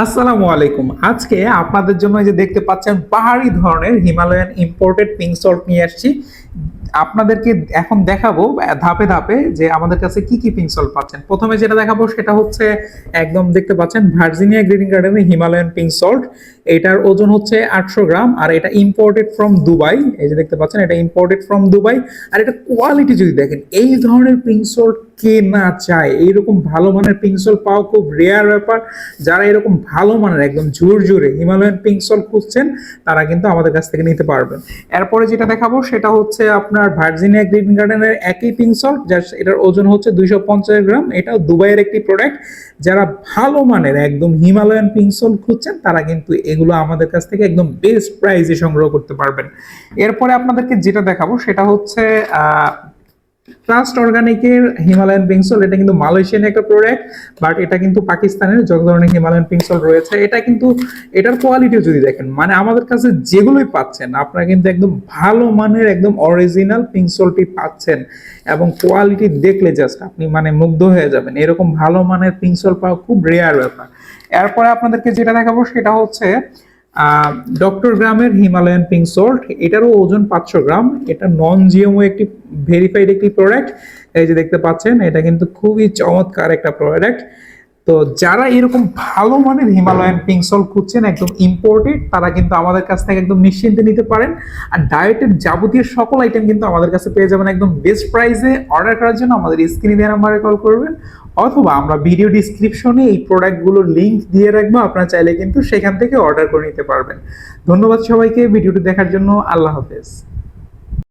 আসসালামু আলাইকুম। আজকে আপনাদের জন্য যে দেখতে পাচ্ছেন পাহাড়ি ধরনের হিমালয়ান ইম্পোর্টেড পিঙ্ক সল্ট নিয়ে আসছি। আপনাদেরকে এখন দেখাবো ধাপে ধাপে যে আমাদের কাছে কি কি পিঙ্ক সল্ট পাচ্ছেন। প্রথমে যেটা দেখাবো সেটা হচ্ছে একদম দেখতে পাচ্ছেন ভার্জিনিয়া গ্রিন গার্ডেনের হিমালয়ান পিঙ্ক সল্ট এটার ওজন হচ্ছে আটশো গ্রাম আর এটা ইম্পোর্টেড ফ্রম দুবাই। এই যে দেখতে পাচ্ছেন এটা ইম্পোর্টেড ফ্রম দুবাই। আর এটা কোয়ালিটি যদি দেখেন, এই ধরনের পিঙ্ক সল্ট কে না চায়, এইরকম ভালো মানের পিঙ্ক সল্ট পাওয়া খুব রেয়ার ব্যাপার। যারা এরকম ভালো মানের, একদম জোর জোরে হিমালয়ান পিঙ্ক সল্ট খুঁজছেন, তারা কিন্তু আমাদের কাছ থেকে নিতে পারবেন। এরপরে যেটা দেখাবো, সেটা হচ্ছে আপনার ভার্জিনিয়া গ্রিন গার্ডেনের একই পিঙ্ক সল্ট যার এটার ওজন হচ্ছে দুইশো পঞ্চাশ গ্রাম। এটাও দুবাইয়ের একটি প্রোডাক্ট যারা ভালো মানের, একদম হিমালয়ান পিঙ্ক সল্ট খুঁজছেন, তারা কিন্তু এগুলো আমাদের কাছ থেকে একদম বেস্ট প্রাইজে সংগ্রহ করতে পারবেন। এরপরে আপনাদেরকে যেটা দেখাবো, সেটা হচ্ছে ট্রাস্ট অর্গানিকের হিমালয়ান পিংসল এটা কিন্তু মালয়েশিয়ান একটা প্রোডাক্ট বাট এটা কিন্তু পাকিস্তানের যত ধরনের হিমালয়ান পিংসল রয়েছে, এটা কিন্তু এটার কোয়ালিটিও যদি দেখেন মানে আমাদের কাছে যেগুলোই পাচ্ছেন, আপনারা কিন্তু একদম ভালো মানের, একদম অরিজিনাল পিংসলটি পাচ্ছেন, এবং কোয়ালিটি দেখলে জাস্ট আপনি মানে মুগ্ধ হয়ে যাবেন। এরকম ভালো মানের পিংসল পাওয়া খুব রেয়ার ব্যাপার। এরপরে আপনাদেরকে যেটা দেখাবো, সেটা হচ্ছে ডক্টর গ্রামের হিমালয়ান পিঙ্ক সল্ট এটারও ওজন পাঁচশো গ্রাম। এটা নন জিএমও একটি ভেরিফাইড একটি প্রোডাক্ট এই যে দেখতে পাচ্ছেন, এটা কিন্তু খুবই চমৎকার একটা প্রোডাক্ট তো যারা এরকম ভালো মানের হিমালয়ান পিঙ্ক সল্ট খুঁজছেন, একদম ইম্পোর্টেড তারা কিন্তু আমাদের কাছ থেকে একদম নিশ্চিন্তে নিতে পারেন। আর ডায়েটের যাবতীয় সকল আইটেম কিন্তু আমাদের কাছে পেয়ে যাবেন একদম বেস্ট প্রাইসে অর্ডার করার জন্য আমাদের স্ক্রিনে দেওয়া নাম্বারে কল করবেন। অথবা আমরা ভিডিও ডিসক্রিপশনে এই প্রোডাক্টগুলোর লিঙ্ক দিয়ে রাখব, আপনারা চাইলে কিন্তু সেখান থেকে অর্ডার করে নিতে পারবেন। ধন্যবাদ সবাইকে ভিডিওটি দেখার জন্য আল্লাহ হাফেজ।